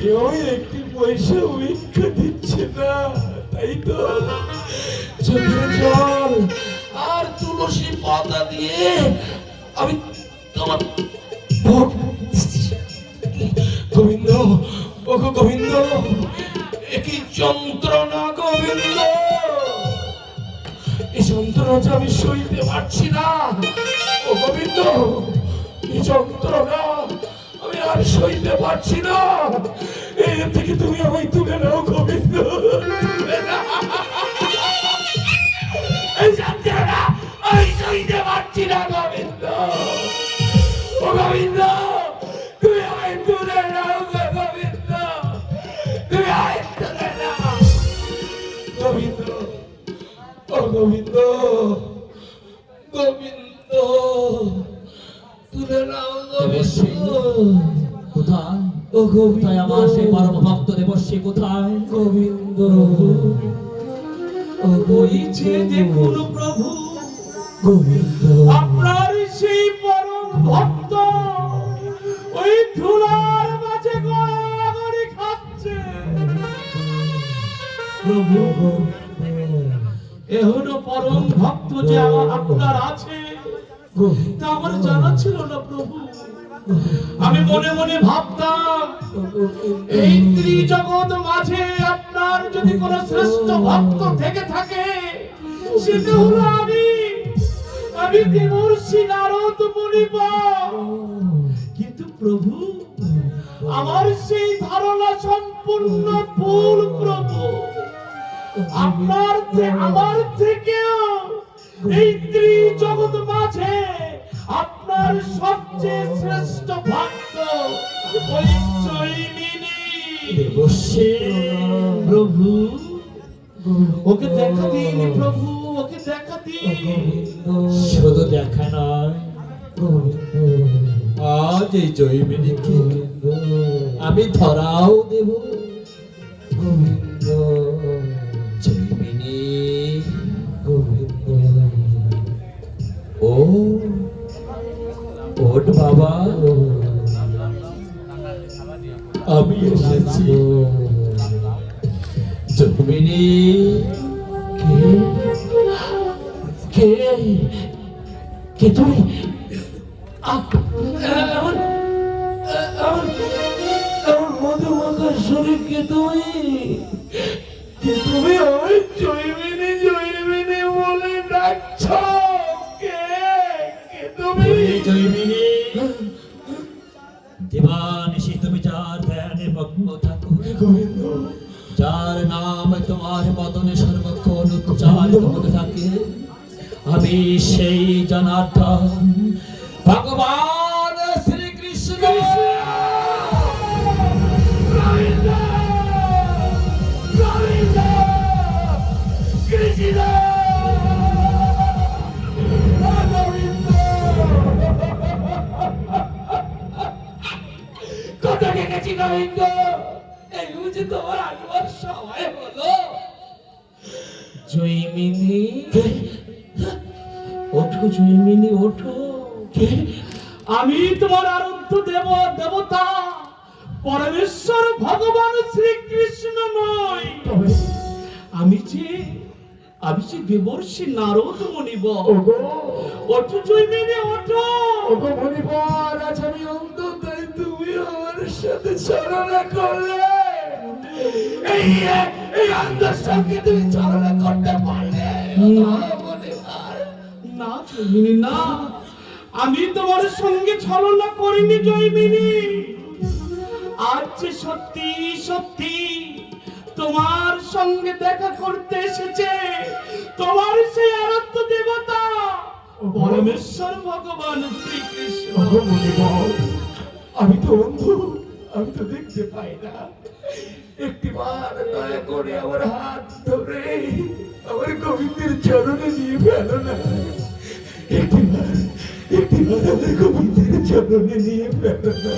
কেউ একটি পয়সা ভিক্ষা দিচ্ছে না, তাই তো? জল আর তুলসী পাতা দিয়ে আমি তোমার গোবিন্দ, ও গোবিন্দ, একই যন্ত্রণা গোবিন্দ। এই যন্ত্রণা আমি সইতে পারছি না। ও গোবিন্দ, এই যন্ত্রণা আর সইতে পারছি না। এর থেকে তুমি আমায় তুলে নাও গোবিন্দ। সইতে পারছি না গোবিন্দ। ও গোবিন্দ গোবিন্দ গোবিন্দ। তুলে নাও কোথায়? ও কোথায় আমার সেই পরম ভক্ত দেবশ্রী কোথায়? গোবিন্দ ও ওই দেখুন প্রভু। গোবিন্দ আপনার সেই পরম ভক্ত ওই ধুলার মাঝে গড়াগড়ি খাচ্ছে। প্রভু এহনো পরম ভক্ত যে আপনার আছে। তা আমার জানা ছিল না, প্রভু। আমি মনে মনে ভাবতাম, এই ত্রিজগৎ মাঝে আপনার যদি কোন শ্রেষ্ঠ ভক্ত থেকে থাকে, সেটা হলো আমি। আমি দেবর্ষি নারদ কিন্তু প্রভু, আমার সেই ধারণা সম্পূর্ণ ভুল, প্রভু। আপনার আমার থেকেও এই ত্রিজগৎ মাঝে আপনার সবচেয়ে শ্রেষ্ঠ ভক্ত প্রভু। ওকে দেখা দিন প্রভু, ওকে দেখা দিন। শুধু দেখা নয়, আজ এই আমি ধরাও দেব। জৈমিনী আমি এসেছি। জৈমিনী কে? কে? তুমি? এমন এমন মধুমাখা শরীরকে তুমি? কে তুমি? ওই জৈবিনী জৈবিনী বলে ডাকছ। কে? কে তুমি? জৈমিনী দিবানিশি তুমি যার ধ্যানে মগ্ন থাকো। গোবিন্দ যার নাম তোমার মদনে সর্বক্ষণ উচ্চারিত হতে থাকে। আমি সেই জনার্দন। ভগবান! কত দেখেছি গোবিন্দ। এই বুঝি তোমার আসবার সময় হলো। জৈমিনী ওঠো জৈমিনী ওঠো। আমি তোমার আরাধ্য দেব দেবতা। পরমেশ্বর ভগবান শ্রীকৃষ্ণ তবে আমি যে আমি যে দেবর্ষি নারদ মনিব। ওঠো জৈমিনী ওঠো। ওগো মণিবর আজ আমি আমার সাথে চালনা করলে। এই এই অন্ধের সঙ্গে তুমি চালনা করতে পারলে। মণিবর। না জৈমিনী না আমি তোমার সঙ্গে ছলনা করিনি জৈমিনী আজ যে সত্যি সত্যি তোমার সঙ্গে দেখা করতে এসেছে তোমার সেই আরাধ্য দেবতা পরমেশ্বর ভগবান শ্রীকৃষ্ণ। আমি তো অন্ধ আমি তো দেখতে পাই না। একটিবার দয়া করে আমার হাত ধরে আমার চরণে নিয়ে ফেলো না। একটিবার একটিবার আমার গোবিন্দের চরণে নিয়ে ফেলো না।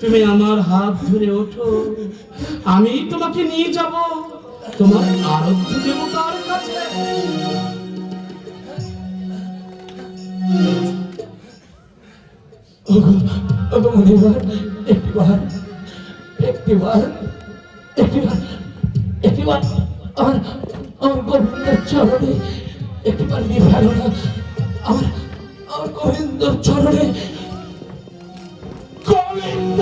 তুমি আমার হাত ধরে ওঠো। আমি তোমাকে নিয়ে যাব। তোমার আরাধ্য দেবতার কাছে। ওগো ওগো মুনিবার একটিবার একটিবার একটিবার একটিবার আমার আমার গোবিন্দের চরণে একটিবার নিয়ে ফেলো না। আমার আমার গোবিন্দর চরণে গোবিন্দ